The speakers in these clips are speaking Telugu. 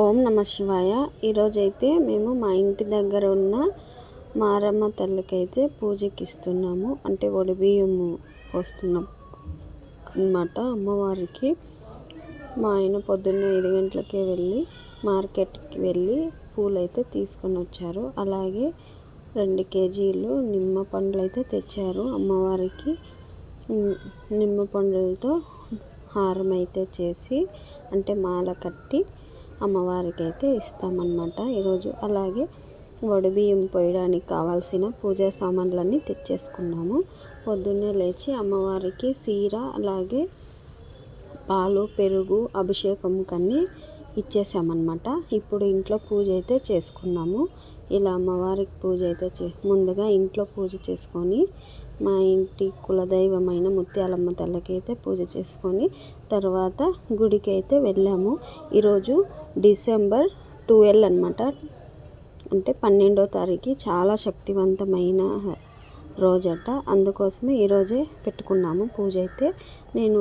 ఓం నమ శివాయ. ఈరోజైతే మేము మా ఇంటి దగ్గర ఉన్న మారమ్మ తల్లికైతే పూజకి ఇస్తున్నాము అంటే బియ్యము పోస్తున్నాం అన్నమాట అమ్మవారికి. మా ఆయన పొద్దున్న ఐదు గంటలకే వెళ్ళి మార్కెట్కి వెళ్ళి పూలు అయితే తీసుకొని వచ్చారు అలాగే రెండు కేజీలు నిమ్మ పండ్లు అయితే తెచ్చారు అమ్మవారికి. నిమ్మ పండ్లతో హారం అయితే చేసి అంటే మాల కట్టి అమ్మవారికి అయితే ఇస్తామన్నమాట. ఈరోజు అలాగే వడిబియ్యం పోయడానికి కావాల్సిన పూజా సామాన్లన్నీ తెచ్చేసుకున్నాము. పొద్దున్నే లేచి అమ్మవారికి సీర అలాగే పాలు పెరుగు అభిషేకం కన్నీ ఇచ్చేసామన్నమాట. ఇప్పుడు ఇంట్లో పూజ అయితే చేసుకున్నాము. ఇలా అమ్మవారికి పూజ అయితే చే ముందుగా ఇంట్లో పూజ చేసుకొని మా ఇంటి కులదైవమైన ముత్యాలమ్మ తల్లికి అయితే పూజ చేసుకొని తర్వాత గుడికి అయితే వెళ్ళాము. ఈరోజు డిసెంబర్ ట్వెల్వ్ అనమాట అంటే పన్నెండో తారీఖు చాలా శక్తివంతమైన రోజట. అందుకోసమే ఈరోజే పెట్టుకున్నాము పూజ అయితే. నేను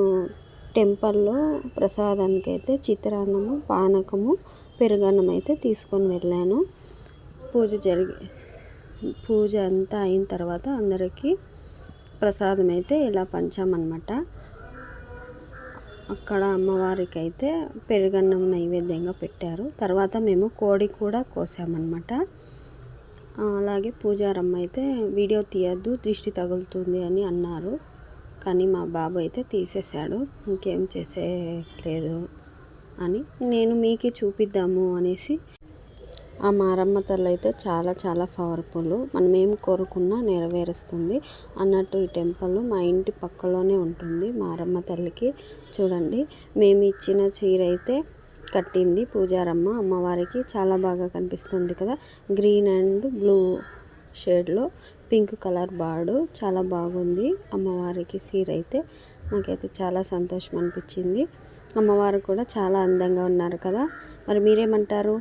టెంపుల్లో ప్రసాదానికి అయితే చిత్రాన్నము పానకము పెరుగన్నం అయితే తీసుకొని వెళ్ళాను. పూజ జరిగి పూజ అంతా అయిన తర్వాత అందరికీ ప్రసాదం అయితే ఇలా పంచామన్నమాట. అక్కడ అమ్మవారికి అయితే పెరుగన్నం నైవేద్యంగా పెట్టారు. తర్వాత మేము కోడి కూడా కోసామన్నమాట. అలాగే పూజారమ్మ అయితే వీడియో తీయద్దు దృష్టి తగులుతుంది అని అన్నారు. కానీ మా బాబు అయితే తీసేశాడు. ఇంకేం చేసేయలేదు అని నేను మీకే చూపిద్దాము అనేసి ఆ మారమ్మ తల్లి అయితే చాలా చాలా పవర్ఫుల్ మనం ఏం కోరుకున్నా నెరవేరుస్తుంది అన్నట్టు ఈ టెంపుల్ మా ఇంటి పక్కలోనే ఉంటుంది మారమ్మ తల్లికి. చూడండి మేము ఇచ్చిన చీర అయితే కట్టింది పూజారమ్మ. అమ్మవారికి చాలా బాగా కనిపిస్తుంది కదా. గ్రీన్ అండ్ బ్లూ షేడ్లో పింక్ కలర్ బాడు. చాలా బాగుంది. అమ్మవారికి సీర అయితే నాకైతే చాలా సంతోషం అనిపించింది అమ్మవారు కూడా చాలా అందంగా ఉన్నారు కదా. మరి మీరేమంటారు?